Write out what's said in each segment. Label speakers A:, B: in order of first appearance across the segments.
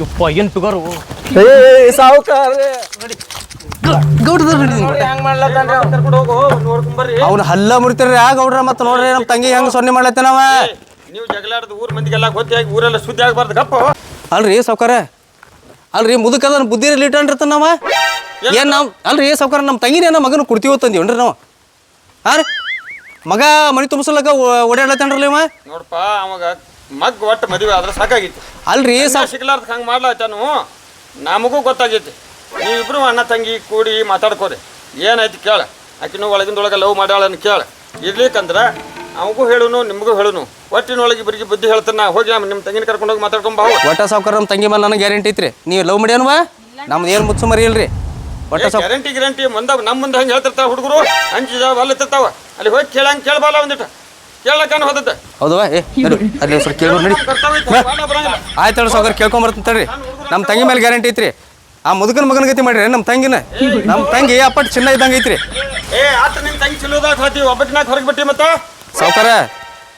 A: ಯಪ್ಪ ಏನ್
B: ನೋಡ್ಕೊಂಬರ್ರಿ
C: ಅವ್ನ ಹಲ್ಲ ಮುರಿತಾರ್ರಿ ಆ ಗೌಡ್ರ ಮತ್ತೆ ನೋಡ್ರಿ ನಮ್ಮ ತಂಗಿ ಹೆಂಗ್ ಸೊನ್ನೆ ಮಾಡ್ಲತ್ತೇನವ
B: ನೀವು ಜಗಳಾಡದ ಊರ್ ಮಂದಿಗೆಲ್ಲ ಗೊತ್ತಾಗಿ ಊರೆಲ್ಲ ಸುದ್ದಿ ಆಗ್ಬಾರ್ದು ಗಪ್ಪ
C: ಅಲ್ರಿ ಸಾವುಕಾರ ಅಲ್ರಿ ಮುದುಕದ ಬುದ್ಧಿ ಲಿಟನ್ರಿರ್ತಾನ ನಾವ ಏನ್ ನಾವ್ ಅಲ್ರಿ ಸಾವುಕಾರ ನಮ್ಮ ತಂಗಿನೇನ ಮಗನ ಕೊಡ್ತೀವಿ ತಂದೀವನ್ರಿ ನಾವು? ಹಾ ರೀ ಮಗ ಮನಿ ತುಂಬಿಸಲಕ್ಕ ಓಡಾಡ್ಲತ್ತೇನ್ರಲ್ಲ ಇವ?
B: ನೋಡಪ್ಪ ಅವಾಗ ಮಗ್ ಒಟ್ಟು ಮದುವೆ ಆದ್ರೆ ಸಾಕಾಗಿತ್ತು.
C: ಅಲ್ರಿ
B: ಸಾ ಸಿಗ್ಲಾರ್ದ ಹಂಗೆ ಮಾಡ್ಲಾತಾನು ನಮಗೂ ಗೊತ್ತಾಗೈತಿ. ನೀವಿಬ್ರು ಅಣ್ಣ ತಂಗಿ ಕೂಡಿ ಮಾತಾಡ್ಕೋರಿ. ಏನಾಯ್ತು ಕೇಳ. ಆಕಿನೂ ಒಳಗಿಂದೊಳಗೆ ಲವ್ ಮಾಡ್ಯಾಳನ್ನು ಕೇಳ. ಇರ್ಲಿಕ್ಕಂದ್ರೆ ಅವಗೂ ಹೇಳುನು ನಿಮಗೂ ಹೇಳುನು. ಒಟ್ಟಿನೊಳಗೆ ಇಬ್ಬರಿಗೆ ಬುದ್ಧಿ ಹೇಳ್ತಾನ ಹೋಗಿ ನಿಮ್ಮ ತಂಗಿನ ಕರ್ಕೊಂಡು ಹೋಗಿ ಮಾತಾಡ್ಕೊಂಡ್ ಬಾ
C: ಒಟ್ಟ ಸಾವುಕಾರ ನಮ್ಮ ತಂಗಿ ಮೇಲೆ ನನಗೆ ಗ್ಯಾರಂಟಿ ಐತ್ರಿ. ನೀವು ಲವ್ ಮಾಡ್ಯಾನವ? ನಮ್ದು ಏನು ಮುಚ್ಚು ಮರಿ ಇಲ್ರಿ. ಒಟ್ಟ ಸಾವ್
B: ಗ್ಯಾರಂಟಿ ಗ್ಯಾರಂಟಿ ಮುಂದೆ ನಮ್ಮ ಮುಂದೆ ಹಂಗೆ ಹೇಳ್ತಿರ್ತಾವ ಹುಡುಗರು. ಹಂಚಿ ಅಲ್ಲಿ ಹೋಗಿ ಕೇಳಂಗೆ ಕೇಳಬಾಲ ಒಂದಿಟ್ಟು ಕೇಳಕ್ಕನ ಹೋದತ್ತೆ
C: ಹೌದವಾ ಏ ನಡಿ, ಅಲ್ಲಿ ಸ್ವಲ್ಪ ಕೇಳ್ಬೋದು ನಡಿ. ಆಯ್ತು ಹೇಳಿ ಸಾವುಕಾರ ನಮ್ಮ ತಂಗಿ ಮೇಲೆ ಗ್ಯಾರಂಟಿ ಐತ್ರಿ. ಆ ಮುದುಕನ ಮಗನ ಗತಿ ಮಾಡ್ರಿ ನಮ್ಮ ತಂಗಿನ. ನಮ್ಮ ತಂಗಿ ಅಪ್ಪಟ್ ಚಿನ್ನ ಇದ್ದಂಗೆ ಐತ್ರಿ.
B: ಏ ಆತ ನಿನ್ ತಂಗಿ ಚಿಲ್ಲೋದಾಗ ಹೇಳ್ತೀವಿ ಒಬ್ಬಟ್ಟಿನಾಗ ಹೊರಗೆ ಬಿಟ್ಟಿ ಮತ್ತೆ?
C: ಸಾವುಕಾರ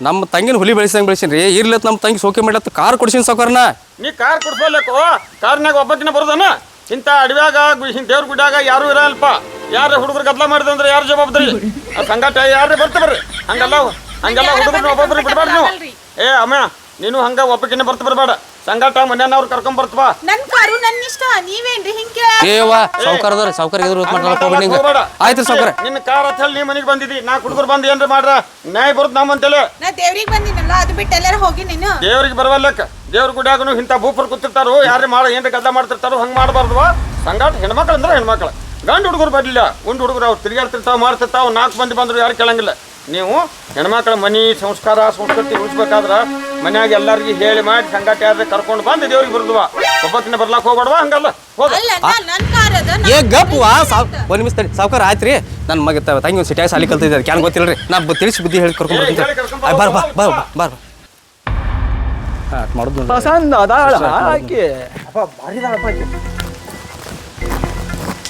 C: ನಮ್ಮ ತಂಗಿನ ಹುಲಿ ಬೆಳೆಸಂಗೆ ಬೆಳೆಸಿನ್ರಿ ಇರ್ಲತ್ ನಮ್ಮ ತಂಗಿ ಸೋಕೆ ಮಾಡ್ಲತ್ತ ಕಾರ್ ಕೊಡ್ಸಿನ ಸಾವುಕಾರನ.
B: ನೀ ಕಾರ್ ಕೊಡ್ಸೋಲ್ಲಕ್ಕೋ ಕಾರ್ನಾಗ ಒಬ್ಬಟ್ಟಿನ ಬರೋದನ? ಇಂಥ ಅಡವ್ಯಾಗ ದೇವ್ರ ಗುಡ್ಯಾಗ ಯಾರು ಇರಲ್ಪ ಯಾರು ಹುಡುಗರು ಗದ್ಲ ಮಾಡಿದಂದ್ರೆ ಯಾರು ಜವಾಬ್ದಾರಿ? ಆ ಸಂಗಾಟ ಯಾರೇ ಬರ್ತ ಬರ್ರಿ? ಹಂಗಲ್ಲ ಹಂಗೆಲ್ಲ ಹುಡುಗರು ಒಬ್ಬೊಬ್ರು ಬಿಡಬಾರ್ದು ನೀವು. ಏ ಅಮ್ಮ ನೀನು ಹಂಗ ಒಬ್ಬಕಿನ್ನ ಬರ್ತ ಬರಬೇಡ ಸಂಗಾಟ ಮನ್ಯಾನವ್ರು ಕರ್ಕೊಂಡ್ ಬರ್ತವಾ
D: ನನ್ ಕಾರು ನನ್ನ ಇಷ್ಟ. ನೀವೇನ್ರಿ ಹಿಂಗೆ
C: ಏವ ಸಾವುಕಾರದವ್ರಿ ಸಾವುಕಾರ ಎದುರು ಮಾಡ್ಕೊಳಕ್ ಹೋಗ್ಬೇಡಿ ಹಿಂಗೆ ಆಯ್ತು ಸಾವುಕಾರ.
B: ನಿನ್ನ ಕಾರ್ ಅಂತ ಹೇಳಿ ನೀ ಮನೆಗೆ ಬಂದಿದ್ದಿ ನಾ ಹುಡುಗರು ಬಂದು ಏನ್ರೀ ಮಾಡ್ರ? ನ್ಯಾಯ ಬರುತ್ತೆ ನಮ್ಮಂತೇಳಿ
D: ನಾ ದೇವ್ರಿಗೆ ಬಂದಿನಲ್ಲ ಅದು ಬಿಟ್ಟು ಎಲ್ಲರೂ ಹೋಗಿ ನೀನು?
B: ದೇವ್ರಿಗೆ ಬರವಲ್ಲಕ್ಕ ದೇವ್ರ ಗುಡ್ಯಾಗನು ಇಂಥ ಭೂಪರ್ ಕೂತಿರ್ತಾರೋ ಯಾರು ಮಾಡ ಏನ್ರಿ ಗದ್ದ ಮಾಡ್ತಿರ್ತಾರೋ ಹಂಗೆ ಮಾಡಬಾರ್ದು ಸಂಗಾಟ ಹೆಣ್ಮಕ್ಳು ಅಂದ್ರೆ ಹೆಣ್ಮಕ್ಳು. ಗಂಡು ಹುಡುಗರು ಬರಲಿಲ್ಲ. ಉಂಡು ಹುಡುಗರು ಅವ್ರು ತಿರುಗಾಡ್ತಿರ್ತಾವ ಮಾಡ್ತಿರ್ತಾವ ನಾಲ್ಕು ಮಂದಿ ಬಂದ್ರು ಯಾರು ಕೇಳಂಗಿಲ್ಲ. ನೀವು ಹೆಣ್ಮಕ್ಳ ಮನಿ ಸಂಸ್ಕಾರ ಸಂಸ್ಕೃತಿ ಉಳಿಸ್ಬೇಕಾದ್ರ ಮನ್ಯಾಗ ಎಲ್ಲಾರ್ಗಿ ಹೇಳಿ ಮಾಡಿ ಸಂಗಾಟ ಆದ್ರೆ ಕರ್ಕೊಂಡು ಬಂದು ದೇವ್ರಿಗೆ ಬರುದುವ. ಒಬ್ಬತ್ತಿನ ಬರ್ಲಾಕ್ ಹೋಗ್ಬೇಡವ? ಹಂಗಲ್ಲ. ಹೋಗ.
C: ಏ ಗಪ್ವಾ ಸಾವ್ ಒಂದು ನಿಮಿಷ ತಡಿ ಸಾವುಕಾರ ಆಯ್ತು ರೀ ನನ್ನ ಮಗ ತ- ತಂಗಿ ಒಂದು ಸಿಟಿಯಾಗಿ ಸಾಲಿ ಕಲ್ತಿದ್ದಾರೆ ಕ್ಯಾನ್ ಗೊತ್ತಿಲ್ಲ ರೀ ನಾ ಬ- ತಿಳಿಸಿ ಬುದ್ಧಿ ಹೇಳಿ ಕರ್ಕೊಂಡು ಬರ್ತೀನಿ.
B: ಬಾರ ಬಾ,
C: ಬಾರ್ ಬಾ
B: ಬಾ,
C: ಬಾರ್
B: ಬಾ.
C: ಬಾರ್ ಹಾಂ ಮಾಡೋದು ನೋಡಿ.
E: ಪಸಂದ್ ಅದಾಳ ಆಕೆ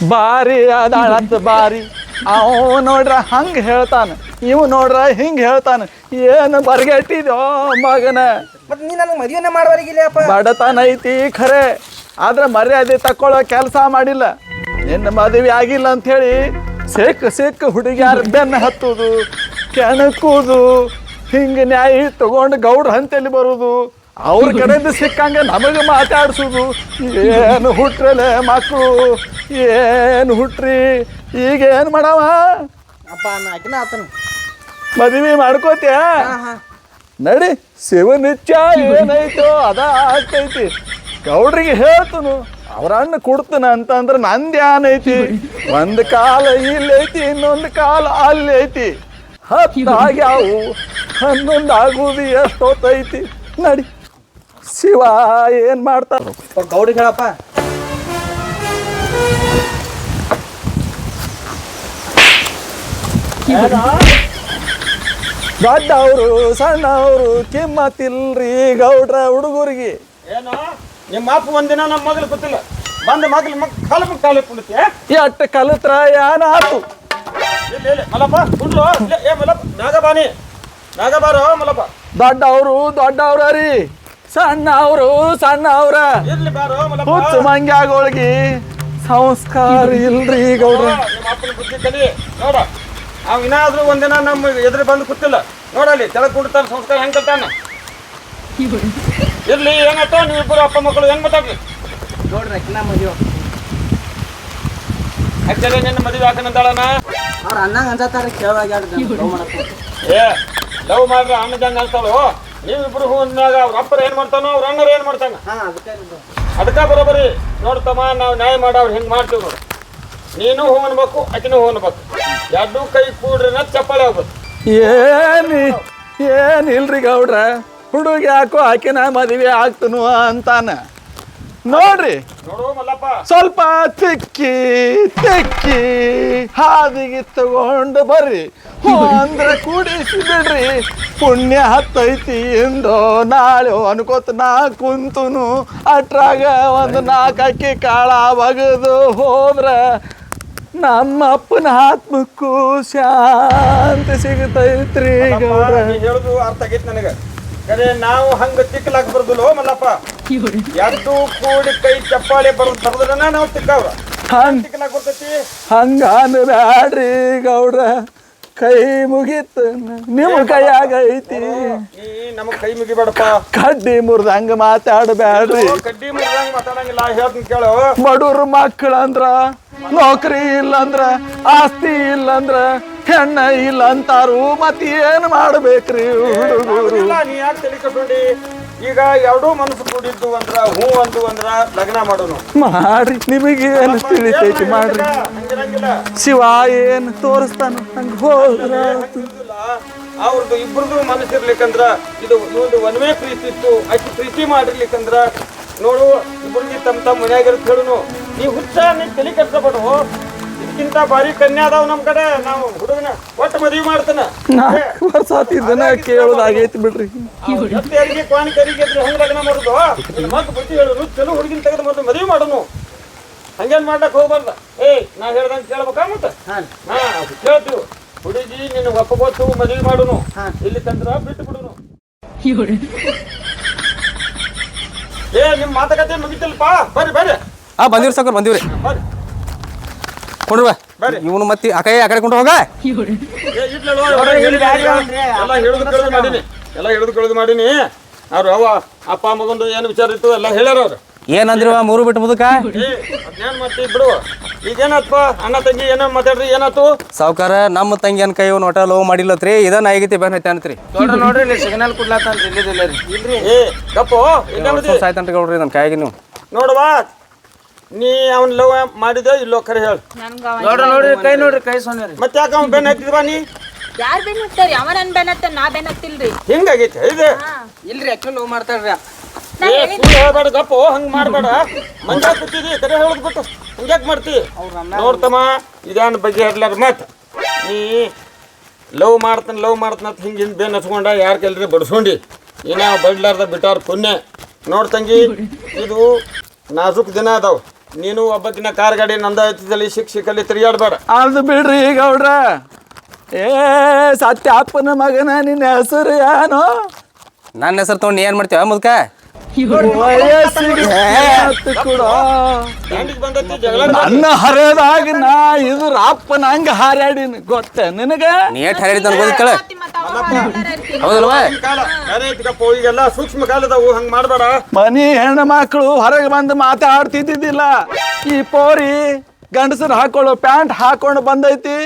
E: ಬಾರಿ ಅವ್ ಬಾರಿ ಅವ ನೋಡ್ರ ಹಂಗ ಹೇಳ್ತಾನ. ಇವ್ ನೋಡ್ರ ಹಿಂಗ್ ಹೇಳ್ತಾನ ಏನು ಬರ್ಗೆಟ್ಟಿದ್ಯೋ ಮಗನ?
F: ಮತ್ತೆ ನೀ ನನಗೆ ಮದುವೆನೇ ಮಾಡುವರಿಗಿಲ್ಲಪ್ಪ
E: ಬಡತನ ಐತಿ ಖರೆ ಆದ್ರೆ ಮರ್ಯಾದೆ ತಕ್ಕೊಳ್ಳೋ ಕೆಲಸ ಮಾಡಿಲ್ಲ. ನಿನ್ನ ಮದುವೆ ಆಗಿಲ್ಲ ಹೇಳಿ ಸಿಕ್ಕ ಸಿಕ್ಕ ಹುಡುಗಿಯಾರ ಬೆನ್ನ ಹತ್ತುದು ಕೆಣಕುದು ಹಿಂಗೆ ನ್ಯಾಯ ತಗೊಂಡು ಗೌಡ್ರ ಹಂತಲ್ಲಿ ಬರುದು ಅವ್ರ ಕಡೆಯಿಂದ ಸಿಕ್ಕಂಗೆ ನಮಗೆ ಮಾತಾಡ್ಸುದು ಏನು ಹುಟ್ರಲೆ ಮಕ್ಕಳು ಏನು ಹುಟ್ರಿ ಈಗ ಏನು ಮಾಡವ?
F: ಅಪ್ಪ ಆಕಿನ ಆತನ.
E: ಮದುವೆ ಮಾಡ್ಕೋತ್ಯಾ? ನಡಿ ಶಿವನಿತ್ಯ ಏನಾಯ್ತು ಅದ ಆಗ್ತೈತಿ. ಗೌಡ್ರಿಗೆ ಹೇಳ್ತನು ಅವ್ರ ಅಣ್ಣ ಕೊಡ್ತನ ಅಂತಂದ್ರೆ ನಂದು ಐತಿ. ಒಂದು ಕಾಲ ಇಲ್ಲೈತಿ ಇನ್ನೊಂದು ಕಾಲ ಅಲ್ಲಿ ಐತಿ. ಹತ್ತಾಗ್ಯಾವು ಹನ್ನೊಂದು ಆಗುದು ಎಷ್ಟೊತ್ತೈತಿ. ನಡಿ ಶಿವ ಏನ್ ಮಾಡ್ತಾರ
F: ಗೌಡಿಗೆ ಹೇಳಪ್ಪ.
E: ದೊಡ್ಡವರು ಸಣ್ಣವರು ಕಿಮ್ಮತ್ತಿಲ್ರಿ ಗೌಡ್ರ ಹುಡುಗರಿಗೆ.
B: ಏನು? ನಿಮ್ಮ ಅಪ್ಪ ಒಂದಿನ ನಮ್ಮ ಮಗಳು ಗೊತ್ತಿಲ್ಲ. ಬಂದ ಮಗಳು ಮಗ್ ಕಾಲ ಮಗ್ ಕಾಲ ಕುಂಡಿತೆ
E: ಎಟ್ಟು ಕಲಿತ್ರ ಏನಾತು?
B: ಮಲಪ್ಪ ಕುಂಡ್ರು ಏ ಮಲಪ್ಪ ಮ್ಯಾಗ ನಾಗಬಾರೋ ಮಲಪ್ಪ.
E: ದೊಡ್ಡವರು ದೊಡ್ಡವ್ರ ರೀ. ಸಣ್ಣವರು ಸಣ್ಣವ್ರ.
B: ಇರ್ಲಿ ಬಾರೋ ಮಲಪ್ಪ.
E: ಹುಚ್ಚು ಮಂಗ್ಯಾಗೋಳಿಗೆ ಸಂಸ್ಕಾರ ಇಲ್ರಿ ಗೌಡ್ರ.
B: ನಿಮ್ಮ ಅಪ್ಪನ ಬುದ್ಧಿ ಕಲಿ. ನೋಡ. ಅವ್ ಇನ್ನಾದ್ರೂ ಒಂದಿನ ನಮ್ಮ ಎದುರು ಬಂದು ಕೂತಿಲ್ಲ. ನೋಡಲ್ಲಿ ಕೆಳಗೆ ಕುಂಡ್ತಾನ ಸಂಸ್ಕಾರ ಹೆಂಗ್ ಕಲ್ತಾನ ಇರ್ಲಿ ಏನಾಯ್ತ? ನೀವು ಇಬ್ಬರು ಅಪ್ಪ ಮಕ್ಕಳು ಹೆಂಗ್ ಮಾತಾಡ್ಲಿ
F: ನೋಡ್ರಿ ಮದುವೆ
B: ಆಕ್ಚುಲಿ ನಿನ್ನ ಮದುವೆ ಹಾಕನಂತಾಳನ
F: ಅವ್ರ ಅಣ್ಣಂಗ ಅನ್ಸತ್ತಾರ ಕೇಳಾಗ ಲವ್ ಮಾಡ್ರಿ
B: ಏ ಲವ್ ಮಾಡ್ರೆ ಅಣ್ಣದಂಗ ಅನ್ಸ್ತಾಳು ನೀವಿಬ್ರು ಹೂ ಅಂದಾಗ ಅವ್ರ ಅಪ್ಪರ ಏನ್ ಮಾಡ್ತಾನೋ ಅವ್ರ ಅಣ್ಣರು ಏನ್ ಮಾಡ್ತಾನ?
F: ಅದಕ್ಕೆ
B: ಬರೋಬರಿ. ನೋಡ್ತಮ್ಮ ನಾವು ನ್ಯಾಯ ಮಾಡ ಅವ್ರು ಹಿಂಗೆ ಮಾಡ್ತೀವಿ ನೋಡು. ನೀನು ಹೂ ಅನ್ಬೇಕು ಆಕಿನೂ ಹೂ ಅನ್ಬೇಕು ಎರಡು ಕೈ ಕೂಡ್ರೆ ಚಪ್ಪಾಳೆ ಹೋಗ್ಬೋದು
E: ಏನಿ ಏನಿಲ್ರಿ ಗೌಡ್ರ? ಹುಡುಗ ಯಾಕೋ ಆಕಿನ ಮದುವೆ ಆಗ್ತನು ಅಂತಾನ. ನೋಡ್ರಿ.
B: ನೋಡು ಮಲ್ಲಪ್ಪ.
E: ಸ್ವಲ್ಪ ತಿಕ್ಕಿ ತಿಕ್ಕಿ ಹಾದಿಗೆ ತಗೊಂಡು ಬರ್ರಿ. ಅಂದ್ರೆ ಕೂಡಿಸಿ ಬಿಡ್ರಿ. ಪುಣ್ಯ ಹತ್ತೈತಿ ಎಂದೋ ನಾಳೆ ಅನ್ಕೋತ ನಾ ಕುಂತುನು. ಅಟ್ರಾಗ ಒಂದು ನಾಲ್ಕು ಅಕ್ಕಿ ಕಾಳ ಒಗದು ಹೋದ್ರ ನಮ್ಮ ಅಪ್ಪನ ಆತ್ಮಕ್ಕೂ ಶಾಂತಿ ಸಿಗತೈತ್ರಿ ಗೌಡ್ರ
B: ನೀ ಹೇಳುದು ಅರ್ಥ ಆಗೈತಿ ನನಗೆ. ಕರೆ ನಾವು ಹಂಗ ತಿಕ್ಕಲಾಕ್ ಬರ್ದಿಲ್ಲ ಮಲ್ಲಪ್ಪ. ಎದ್ದು ಕೂಡಿ ಕೈ ಚಪ್ಪಾಳೆ ಬರೋದು ಬರ್ದ್ರನ ನಾವು ತಿಕ್ಕವ್ರ.
E: ಹಂಗ್
B: ತಿಕ್ಕಲಾಕ್ ಬರ್ತೈತಿ?
E: ಹಂಗ ಬ್ಯಾಡ್ರಿ ಗೌಡ್ರ. ಕೈ ಮುಗಿತ ನಿಮ್ಮ ಕೈಯಾಗ ಐತಿ
B: ನಮಗ್ ಕೈ ಮುಗಿಬೇಡಪ್ಪ.
E: ಕಡ್ಡಿ ಮುರ್ದಂಗ ಮಾತಾಡಬ್ಯಾಡ್ರಿ.
B: ಕಡ್ಡಿ ಮುರ್ದಂಗ ಮಾತಾಡಂಗಿಲ್ಲ ಹೇಳ್ತೀನಿ ಕೇಳು.
E: ಬಡವ್ರ ಮಕ್ಕಳಂದ್ರ ನೌಕರಿ ಇಲ್ಲಂದ್ರ ಆಸ್ತಿ ಇಲ್ಲಂದ್ರ ಹೆಣ್ಣ ಇಲ್ಲ ಅಂತಾರು ಮತ್ ಏನ್ ಮಾಡ್ಬೇಕ್ರಿ ಹುಡುಗರು?
B: ನೀ ಯಾಕೆ ತಲೆ ಕಟ್ಕೊಂಡಿ ಈಗ ಎರಡೂ ಮನಸ್ಸು ಕೂಡಿದ್ದು ಅಂದ್ರ ಹೂ ಅಂದು ಅಂದ್ರ ಲಗ್ನ ಮಾಡೋನು.
E: ಮಾಡ್ರಿ ನಿಮಗೆ ಏನು ತಿಳಿತೈತಿ ಮಾಡ್ರಿ. ಶಿವ ಏನ್ ತೋರಿಸ್ತಾನ ಹಂಗ ಹೋದ್ರ.
B: ಅವ್ರದ್ದು ಮನಸ್ಸಿರ್ಲಿಕ್ಕಂದ್ರ ಇದು ಒಂದು ಒನ್ವೇ ಪ್ರೀತಿ ಇತ್ತು ಅಷ್ಟು ಪ್ರೀತಿ ಮಾಡಿರ್ಲಿಕ್ಕಂದ್ರ ನೋಡು ಇಬ್ಬರಿಗೆ ತಮ್ಮ ತಮ್ಮ ಮನೆಯಾಗಿರುತ್ತೆ ಹೇಳುನು. ನೀ ಹುಚ್ಚ ನೀ ತಲೆ ಕಟ್ಸಬೇಡು ಇದಕ್ಕಿಂತ ಭಾರಿ ಕನ್ಯಾ ಅದಾವ ನಮ್ ಕಡೆ ನಾವು ಹುಡುಗನ ಒಟ್ಟು ಮದುವೆ ಮಾಡ್ತಾನ.
E: ನಾಲ್ಕು ವರ್ಷ ಆತಿದ್ದನ ಕೇಳೋದಾಗೈತಿ ಬಿಡ್ರಿ.
B: ಎತ್ತೇರಿಗೆ ಕ್ವಾಣಿ ಕರಿಗೆ ಹೆಂಗ್ ಲಗ್ನ ಮಾಡುದು? ಮತ್ತೆ ಬುದ್ಧಿ ಹೇಳು ಚಲೋ ಹುಡುಗಿನ ತೆಗೆದು ಮತ್ತೆ ಮದುವೆ ಮಾಡೋನು. ಹಂಗೇನ್ ಮಾಡ್ಲಕ್ ಹೋಗ್ಬಾರ್ದ? ಏಯ್ ನಾ ಹೇಳ್ದಂಗ ಕೇಳ್ಬೇಕಾ ಮತ್ತ?
F: ಹಾಂ
B: ಹಾ ಕೇಳ್ತೀವಿ. ಹುಡುಗಿ ನಿನ್ನ ಒಪ್ಪಗೊತ್ತು ಮದುವೆ ಮಾಡುನು. ಇಲ್ಲಿ ತಂದ್ರ ಬಿಟ್ಟು ಬಿಡುನು. ಏ ನಿಮ್ ಮಾತುಕತೆ ಮುಗಿತಿಲ್ಪ ಬರ್ರಿ ಬರ್ರಿ.
C: ಆ ಬಂದಿವ್ರಿ ಸಾಕು ಬಂದಿವ್ರಿ.
B: ಬರ್ರಿ.
C: ಕೊಂಡ್ರ. ಇವನು ಮತ್ತೆ ಆ ಕೈ ಆ ಕಡೆ ಕೊಂಡು ಹೋಗ.
B: ಎಲ್ಲ ಹಿಡಿದು ಕಳೆದು ಮಾಡೀನಿ. ಎಲ್ಲ ಹಿಡಿದು ಕಳೆದು ಮಾಡೀನಿ. ಅವ್ರು ಅವ ಅಪ್ಪ ಮಗಂದು ಏನು ವಿಚಾರ ಇತ್ತು ಎಲ್ಲ ಹೇಳ್ಯಾರ ಅವ್ರು.
C: ಏನಂದ್ರಿ ಮೂರು ಬಿಟ್ಟು ಮುದಕ?
B: ಏ ಅದ್ನೇನ್ ಮಾಡ್ತಿ ಬಿಡು. ಈಗೇನಪ್ಪ ಅಣ್ಣ ತಂಗಿ ಏನೋ ಮಾತಾಡ್ರಿ? ಏನಾತು
C: ಸಾವ್ಕಾರ ನಮ್ಮ ತಂಗಿ ಅನ್ ಕೈ ಒಟ ಲೋ ಮಾಡಿಲ್ಲತ್ರಿ. ಇದನ್ನ ಆಗೈತಿ ಬೇನ್ ಹತ್ತಿ ಅಂತ್ರಿ
F: ನೋಡ್ರಿ ನೋಡ್ರಿ ಇಲ್ಲಿ ಸಿಗ್ನಲ್ ಕೊಡ್ಲಾತಾನ್ರಿ ಇಲ್ಲಿದಿಲ್ಲ ರೀ.
B: ಇಲ್ರಿ. ಏ ಗಪ್ಪು
C: ಗೌಡ್ರಿ ನನ್ನ ಕೈಯಾಗಿ ನೀವು
B: ನೋಡವಾ ನೀ ಅವ್ನ ಲವ್ ಮಾಡಿದೆ ಇಲ್ಲೋ ಖರೆ ಹೇಳು.
F: ನೋಡ್ರಿ ನೋಡ್ರಿ ಕೈ ನೋಡ್ರಿ ಕೈ ಸೊನ್ನೆ
B: ಮತ್ತೆ ಯಾಕೆ ಅವ್ನು ಬೆನ್ ಹತ್ತಿದ್ವಾ ನೀ?
D: ಯಾರ್ ಬೆನ್ ಹತ್ತಾರಿ ಅವ ನನ್ ಬೆನ್ ಹತ್ತ ನಾ ಬೆನ್ ಹತ್ತಿಲ್ರಿ.
B: ಹಿಂಗಾಗೈತೆ ಇದು?
F: ಇಲ್ರಿ ಅಕ್ಕ ಲವ್
B: ಸುಳ್ಳು ಹೇಳ್ಬೇಡ ಗಪ್ಪ ಹಂಗ್ ಮಾಡ್ಬೇಡ. ಮಂಜ ಕೂತಿದಿ ಕರೆ ಹೇಳದ್ ಬಿಟ್ಟು. ಹಂಗ್ಯಾಕ್ ಮಾಡ್ತಿ? ನೋಡ್ತಮ್ಮ ಇದಾನ ಬಗ್ಗೆ ಹೇಳ್ಲಾರ ಮತ್? ನೀ ಲವ್ ಮಾಡ್ತಾನೆ ಲವ್ ಮಾಡ್ತಾನ ಅಂತ ಹಿಂಗೆ ಹಿಂದೆ ಬೆನ್ ಹಚ್ಕೊಂಡ ಯಾರ ಕೆಲ್ರಿ ಬಡ್ಸ್ಕೊಂಡಿ ಏನ ಬಡ್ಲಾರ್ದ ಬಿಟ್ಟಾರ ಪುಣ್ಯ? ನೋಡ್ತಂಗಿ ಇದು ನಾಜುಕ್ ದಿನ ಅದಾವ. ನೀನು ಒಬ್ಬ ದಿನ ಕಾರ್ ಗಾಡಿ ನಂದಾಯತದಲ್ಲಿ ಶಿಕ್ಷಕಲ್ಲಿ ತಿರುಗಾಡ್ಬೇಡ.
E: ಅದು ಬಿಡ್ರಿ ಗೌಡ್ರ. ಏ ಸತ್ಯ ಅಪ್ಪನ ಮಗನ ನಿನ್ನ ಹೆಸರು ಏನು?
C: ನನ್ನ ಹೆಸರು ತೊಗೊಂಡು ಏನ್ ಮಾಡ್ತೀವ ಮುದ್ಕ?
E: ನನ್ನ ಹರಿಯದಾಗ ನಾ ಇದು ಅಪ್ಪನ ಹಂಗ ಹಾರ್ಯಾಡಿನ ಗೊತ್ತ ನಿನಗ?
C: ನೀ ಏಟ್ ಹರಿಡಿದ ಗೊತ್ತಿಲ್ಲ ಹೌದಲ್ವಾ?
B: ಕಾಲ ಬೇರೆ ಐತಿಕಪ್ಪ ಈಗೆಲ್ಲ ಸೂಕ್ಷ್ಮ ಕಾಲದವು ಹಂಗ ಮಾಡ್ಬೇಡ.
E: ಮನಿ ಹೆಣ್ಣು ಮಕ್ಕಳು ಹೊರಗೆ ಬಂದು ಮಾತಾಡ್ತಿದ್ದಿದ್ದಿಲ್ಲ. ಈ ಪೋರಿ ಗಂಡಸರು ಹಾಕೊಳ್ಳೋ ಪ್ಯಾಂಟ್ ಹಾಕೊಂಡು ಬಂದೈತಿ.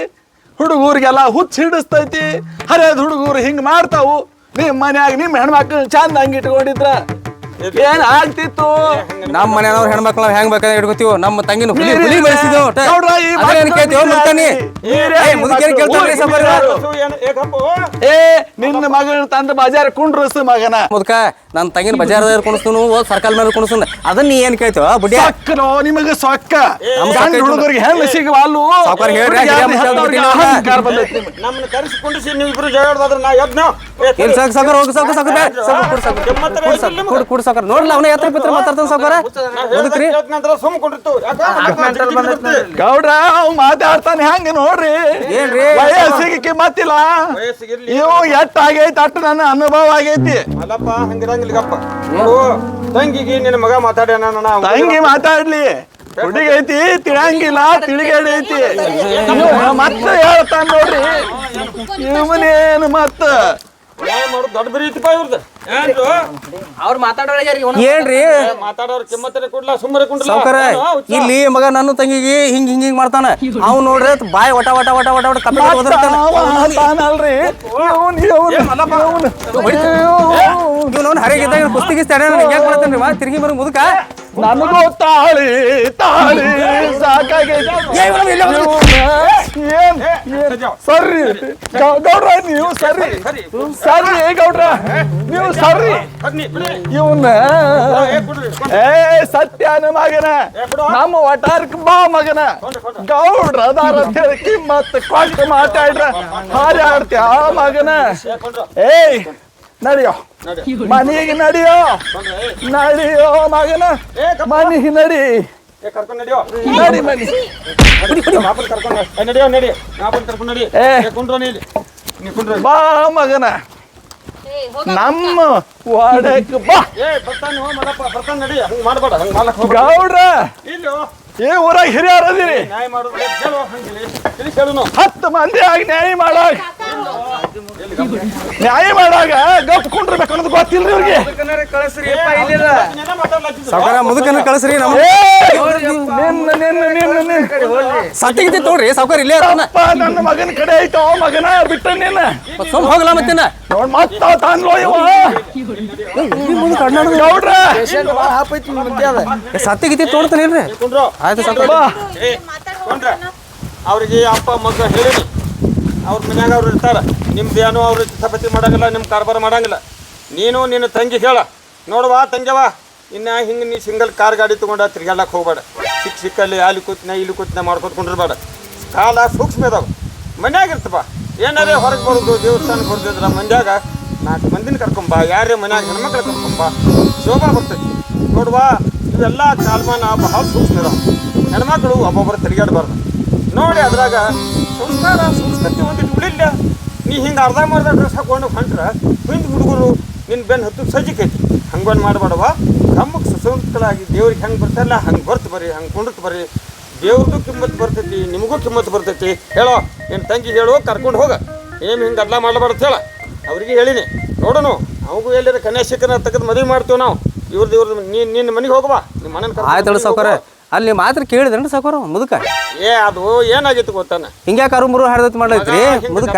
E: ಹುಡುಗರಿಗೆಲ್ಲ ಹುಚ್ಚ ಹಿಡಿಸ್ತೈತಿ. ಹರಿಯದ ಹುಡುಗರು ಹಿಂಗ್ ಮಾಡ್ತಾವು. ನಿಮ್ ಮನ್ಯಾಗ ನಿಮ್ ಹೆಣ್ಮಕ್ಳು ಚಂದ ಹಂಗ ಇಟ್ಕೊಂಡಿದ್ರ. ಏನ್ ಆಗ್ತಿತ್ತು?
C: ನಮ್ಮ ಮನೆಯವ್ರ ಹೆಣ್ಮಕ್ಳು ಹೆಂಗ್ ಬೇಕಾದ್ರೆ ಇಟ್ಕೋತೀವೋ ನಮ್ಮ ತಂಗಿನ ಹುಲಿ ಹುಲಿ. ಬೆಳೆಸಿದೆವು ಕೇಳ್ತೀವೋ ಮುದ್ಕನಿ
E: ನೀರೇ
C: ಏ ಮುದುಕೇನ್ ಕೇಳ್ತಾವ್ರಿ ಸಬ್ಬರಿ
B: ಏ
E: ನಿನ್ನ ಮಗಳ ತಂದ ಬಜಾರ್ ಕುಂಡ್ರಸ್ ಮಗನ.
C: ಮುದ್ಕ ನನ್ನ ತಂಗಿನ ಬಜಾರ್ದಾಗ ಕುಣಿಸ್ತನು ಸರ್ಕಲ್ ಮೇಲೆ ಕುಣಿಸ್ತನ ಅದನ್ನ ನೀ ಏನ್ ಕೇಳ್ತೀವ ಬುಡಿ
E: ಸೊಕ್ಕನೋ ನಿಮಗ ಸೊಕ್ಕ ಹುಡುಗರಿಗೆ ಹೆಂಗ್ ಸಿಗವಲ್ಲು.
C: ಹೇಳ್ರಿ,
B: ನಮ್ಮನ್ನ ನೀವು ಇಬ್ರು ನಾ
C: ಸಾಕಾರ ಹೋಗಿ ಕುಡ್ ನೋಡ್ಲಿ ಅವನ ಎತ್ರ ಪಿತ್ರ ಮಾತಾಡ್ತಾನ ಸಾಕಾರ ಮುದುಕ್ರಿ
B: ನಂತರ ಸುಮ್ ಕೊಂಡಿರ್ತು
E: ಗೌಡ್ರ ಅವ್ ಮಾತಾಡ್ತಾನೆ ಹೆಂಗ ನೋಡ್ರಿ?
C: ಏನ್ರಿ?
E: ವಯಸ್ಸಿಗೆ ಕಿಮ್ಮತ್ತಿಲ್ಲ.
B: ವಯಸ್ಸಿಗಿರ್ಲಿ
E: ಇವು ಎಟ್ ಆಗೈತಿ ಅಟ್ ನನ್ನ ಅನುಭವ ಆಗೈತಿ.
B: ಅಲ್ಲಪ್ಪ ಹಂಗಿರಂಗಿಲ್ಲಪ್ಪ ನೋಡು ತಂಗಿಗೆ ನಿನ್ನ ಮಗ ಮಾತಾಡ್ಯಾನ
E: ತಂಗಿ ಮಾತಾಡ್ಲಿ. ಹುಡುಗೈತಿ ತಿಳಂಗಿಲ್ಲ ತಿಳಿಗೇಡೈತಿ. ಮತ್ತೆ ಹೇಳ್ತಾನ ನೋಡ್ರಿ. ಇವನೇನು ಮತ್ತ?
B: ದೊಡ್ಡ ಬರೀತಿ ಐತಿಪ್ಪ ಇವ್ರದ್ದು
F: ಅವ್ರು
C: ಏನ್ರಿ?
B: ಮಾತಾಡೋರ್ ಕಿಮ್ಮತ್ತರೆ ಕೊಡ್ಲಾ ಸುಮ್ಮನೆ ಕುಂಡ್ರಲ್ಲ
C: ಸಾವ್ಕಾರ
B: ಏನು? ಹುಚ್ಚ?
C: ಇಲ್ಲಿ ಮಗ ನನ್ನ ತಂಗಿಗೆ ಹಿಂಗ್ ಹಿಂಗ್ ಹಿಂಗ್ ಮಾಡ್ತಾನ. ಅವ್ ನೋಡ್ರಿ ಬಾಯ್ ವಟ ವಟ ವಟ ಒಟ ಒಟ ಕಪ್ಪಿ ಒದರ್ತಾನ
E: ತಾನಲ್ರಿ ಇವನ್ ಇವನ್
C: ಇವ್ನು ಹರಿಗಿದ್ದಾಗ ಕುಸ್ತಿ ಗಿಸ್ತಿ ಆಡ್ಯಾನ ಯಾಕೆ ಮಾಡ್ತಾನ್ರಿ? ವಾ ತಿರ್ಗಿ ಬರೋ ಮುದುಕ.
E: ನನಗೂ ತಾಳಿ ತಾಳಿ ಸಾಕಾಗೈತಿ. ಏನ್ ಸರ್ರಿ ಗೌಡ್ರ ನೀವು ಸರ್ರಿ ಸರ್ರಿ ಗೌಡ್ರ ನೀವು ಸರ್ರಿ ಇವನ್ನ
B: ಏ.
E: ಸತ್ಯನ ಮಗನ ನಮ್ಮ ವಟಾರ್ಕ್ ಬಾ ಮಗನ ಗೌಡ್ರ ಅದಾರ ಅಂತ ಹೇಳಿ ಕಿಮ್ಮತ್ ಕೊಟ್ಟು ಮಾತಾಡ್ರ ಆ ಮಗನ
B: ಏ,
E: ಏಯ್ ನಡಿಯೋ.
B: ಮನೆಗೆ
E: ಮನಿಗೆ ನಡಿಯೋ. ನಡಿಯೋ ಮಗನ. ಮನೆಗೆ ನಡಿ.
B: ಏ, ಕರ್ಕೊಂಡ್ ನಡಿಯೋ.
E: ನಡಿ ಮನಿ.
B: ಮಾಪನ್ ಕರ್ಕೊಂಡು ನಡಿಯೋ ನಡಿ. ಮಾಪನ್ ಕರ್ಕೊಂಡ್ ನಡಿ.
E: ಏ.
B: ಕುಂಡ್ರು ನೀ ಇಲ್ಲಿ. ನೀ ಕುಂಡ್ರು.
E: ಬಾ ಮಗನ. ನಮ್ಮ ವಾಡಕ್ಕೆ ಬಾ.
B: ಏ ಬರ್ತಾನೆ ಹೋ ಮಲ್ಲಪ್ಪ ಬರ್ತಾನೆ ನಡಿ. ಹಂಗ್ ಮಾಡ್ಬೇಡ. ಹಂಗ್ ಮಾಡಕ್ ಹೋಗ್ಬೇಡ.
E: ಗೌಡ್ರ.
B: ಇಲ್ಲೋ.
E: ಏ ಊರಾಗ ಹಿರಿಯರ್
B: ನ್ಯಾಯ ಮಾಡೋದು ಹೇಳು ಹಂಗಿಲಿ ತಿಳಿಸಿ ಹೇಳು
E: ಹತ್ತು ಮಂದಿ ಆಗಿ ನ್ಯಾಯ ಮಾಡಾಗ ನ್ಯಾಯ ಮಾಡಾಗ ಗಪ್ ಕುಂಡ್ರಬೇಕು ಅನ್ನೋದು ಗೊತ್ತಿಲ್ಲ ಇವ್ರಿಗೆ.
C: ಸಾವುಕಾರ ಮುದುಕನ ಕಳಿಸ್ರಿ ನಮ್ಮ
E: ಏ, ನಿನ್ನ ನಿನ್ನ ನಿನ್ನ ನಿನ್ನ
C: ಸತ್ತಿಗಿತಿ ತೋಡ್ರಿ ಸಾವುಕಾರ ಇಲ್ಲೇ
E: ನನ್ನ ಮಗನ ಕಡೆ ಐತೋ ಮಗನ ಬಿಟ್ಟ ನಿನ್ನ
C: ಸುಮ್ ಹೋಗಲ್ಲ ಮತ್ತಿನ
E: ನೋಡ್ ಮತ್ತ ತಾನ್ಲೋ ಇವ.
C: ತೋಡ್ತಾನೆ ಇಲ್ರಿ?
B: ಕುಂಡ್ರು.
C: ಆಯ್ತು ಸಾವುಕಾರ.
B: ಅವ್ರಿಗೆ ಅಪ್ಪ ಮಗ ಹೇಳಿನಿ ಅವ್ರ ಮನ್ಯಾಗ ಅವ್ರು ಇರ್ತಾರೆ ನಿಮ್ದು ಏನೋ ಅವ್ರು ಚಪಾತಿ ಮಾಡೋಂಗಿಲ್ಲ ನಿಮ್ಮ ಕಾರ್ಬಾರ ಮಾಡೋಂಗಿಲ್ಲ. ನೀನು ನಿನ್ನ ತಂಗಿ ಹೇಳ ನೋಡವಾ ತಂಗ್ಯವ, ಇನ್ನ ಹಿಂಗೆ ನೀ ಸಿಂಗಲ್ ಕಾರ್ ಗಾಡಿ ತೊಗೊಂಡ ತಿರ್ಗಾಡಕ್ಕೆ ಹೋಗ್ಬೇಡ. ಸಿಕ್ಕ ಸಿಕ್ಕಲ್ಲಿ ಅಲ್ಲಿ ಕೂತ್ನ, ಇಲ್ಲಿ ಕೂತ್ನ ಮಾಡ್ಕೊತ್ಕೊಂಡಿರ್ಬೇಡ ಕಾಲ ಸೂಕ್ಷ್ಮ ಇದಾವೆ. ಮನ್ಯಾಗ ಇರ್ತಪ್ಪ ಏನಾರೇ ಹೊರಗೆ ಬರೋದು ದೇವಸ್ಥಾನಕ್ಕೆ ಬರ್ದಿದ್ರ ಮಂದ್ಯಾಗ ನಾಲ್ಕು ಮಂದಿನ ಕರ್ಕೊಂಬ ಯಾರೇ ಮನ್ಯಾಗ ಹೆಣ್ಮಕ್ಳು ಕರ್ಕೊಂಬ ಶೋಭಾ ಬರ್ತೈತಿ. ನೋಡುವಾ ಇವೆಲ್ಲ ಕಾಲಮಾನ ಬಹಳ ಸೂಕ್ಷ್ಮ ಇದಾವೆ. ಹೆಣ್ಮಕ್ಳು ಒಬ್ಬೊಬ್ಬರು ತಿರುಗಾಡಬಾರ್ದು ನೋಡಿ ಅದ್ರಾಗ ಸಂಸ್ಕಾರ ಸಂಸ್ಕೃತಿ ಒಂದಿಟ್ಟು ಉಳಿಲ್ಲ ನೀ ಹಿಂಗೆ ಅರ್ಧ ಮರ್ಧ ಡ್ರೆಸ್ ಹಾಕೊಂಡು ಹೊಂಟ್ರೆ ಹಿಂದೆ ಹುಡುಗರು ನಿನ್ನ ಬೆನ್ನು ಹತ್ತು ಸಜ್ಜಿಕೈತಿ. ಹಂಗೊಂದು ಮಾಡಬೇಡವ ನಮಗೆ ಸುಸಂಸ್ಕರಾಗಿ ದೇವ್ರಿಗೆ ಹೆಂಗೆ ಬರ್ತಲ್ಲ ಹಂಗೆ ಬರ್ತು ಬರ್ರಿ ಹಂಗೆ ಕುಂಡತ್ ಬರ್ರಿ. ದೇವ್ರದ್ದು ಕಿಮ್ಮತ್ತು ಬರ್ತೈತಿ ನಿಮಗೂ ಕಿಮ್ಮತ್ತು ಬರ್ತೈತಿ. ಹೇಳೋ ನಿನ್ನ ತಂಗಿ ಹೇಳೋ ಕರ್ಕೊಂಡು ಹೋಗ. ಏನು ಹಿಂಗೆ ಅಡ್ಲ ಮಾಡಬಾರ್ದು ಹೇಳ. ಅವ್ರಿಗೆ ಹೇಳಿನಿ. ನೋಡೋನು ಅವಗೂ ಎಲ್ಲರ ಕನ್ಯಾಶಿಕನ ತೆಗೆದು ಮದುವೆ ಮಾಡ್ತೀವಿ ನಾವು. ಇವ್ರದ್ದು ಇವ್ರದ್ದು ನೀನು ನಿನ್ನ ಮನೆಗೆ ಹೋಗವಾ ನಿಮ್ಮ ಮನೆ
C: ಆಯ್ತಳ ಸಾವುಕಾರ. ಅಲ್ಲಿ ನೀವು ಮಾತ್ರ ಕೇಳಿದ್ರೇನು ಸಾಕೋರು ಮುದುಕ?
B: ಏ ಅದು ಏನಾಗಿತ್ತು ಗೊತ್ತಾನ?
C: ಹಿಂಗ್ಯಾಕೆ ಕರು ಮುರು ಹಾಡ್ದತ್ ಮಾಡ್ಲೈತ್ರಿ ಮುದುಕ?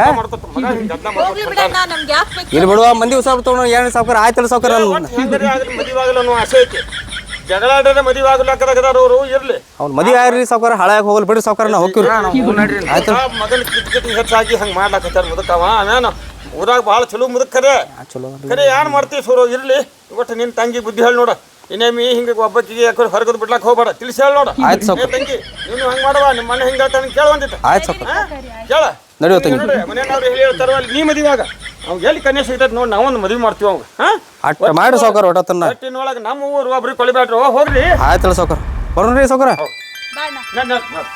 D: ಹೋಗ್ಲಿ ಬಿಡಣ್ಣ ನಮ್ಗೆ ಯಾಕೆ ಬೇಕು?
C: ಇಲ್ಲಿ ಬಿಡುವ ಮಂದಿ ಉಸಾಬ್ ತಗೊಂಡು ಏನು ಸಾವುಕಾರ ಆಯ್ತಲ್ಲ ಸಾವುಕಾರ
B: ಮದುವೆ ಆಗಲ್ಲ ಅನ್ನೋ ಆಸೆ ಐತಿ. ಜಗಳ ಆಡೋದೇ ಮದುವೆ ಆಗ್ಲಾಕದಾಗದಾರ ಅವರು ಇರ್ಲಿ.
C: ಅವ್ನ ಮದುವೆ ಆಗ್ರಿ ಸಾವುಕಾರ ಹಾಳಾಗಿ ಹೋಗಲ್ ಬಿಡ್ರಿ ಸಾವುಕಾರ ನಾವು ಹೋಗ್ತೀವಿ
B: ಮಗನ ಕಿಟ್ ಕಿಟ್ ಹೆಚ್ಚಾಗಿ ಹಂಗೆ ಮಾಡ್ಲಾಕತ್ತಾರ ಮುದುಕವ ಅವೇನು. ಊರಾಗ ಭಾಳ ಚಲೋ ಮುದಕ್ಕರೆ
C: ಚಲೋ
B: ಖರೆ ಏನು ಮಾಡ್ತೀವಿ ಸೋರು? ಇರ್ಲಿ. ಒಟ್ಟು ನಿನ್ನ ತಂಗಿ ಬುದ್ಧಿ ಹೇಳಿ ನೋಡ. ಇನ್ನೇಮಿ ಹಿಂಗೆ ಒಬ್ಬಕ್ಕಿಗೆ ಯಾಕೆ ಹೊರಗದ್ ಬಿಡ್ಲಾಕ್ ಹೋಗ್ಬೇಡ. ತಿಳಿಸಿ ಹೇಳಿ ನೋಡ.
C: ಆಯ್ತು ಸ್ವಲ್ಪ.
B: ಏ ತಂಗಿ ನೀನು ಹಂಗೆ ಮಾಡವ ನಿಮ್ಮ ಮನೆ ಹಿಂಗೆ ಹೇಳ್ತಾನೆ ಕೇಳವಂದಿತ್ತ
C: ಆಯ್ತು ಸಾವುಕಾರ
B: ಕೇಳ.
C: ನಡೆಯೋ ತಂಗಿ.
B: ನೋಡ್ರಿ ಮನೆಯವ್ರು ಹೇಳಿ ಹೇಳ್ತಾರೋ ಅಲ್ಲಿ ನೀ ಮದುವೆಯಾಗ ಅವ್ಗೆ ಎಲ್ಲಿ ಕನ್ಯಾ ಸಿಗ್ತೈತೆ ನೋಡಿ ನಾವೊಂದು ಮದುವೆ ಮಾಡ್ತೀವಿ ಅವಾಗ. ಹಾಂ?
C: ಅಟ್ಟ ಮಾಡಿ ಸೌಕರ್ ಒಟ್ಟತನ್ನ
B: ಒಟ್ಟಿನೊಳಗೆ ನಮ್ಮ ಊರು ಒಬ್ರಿಗೆ ಕೊಳಿಬೇಡ್ರಿ. ಹೋಗ್ರಿ.
C: ಆಯ್ತಲ್ಲ ಸೌಕರ್ ಬರೋಣ್ರಿ
B: ನಡ್ ನಡ್ ನಡ್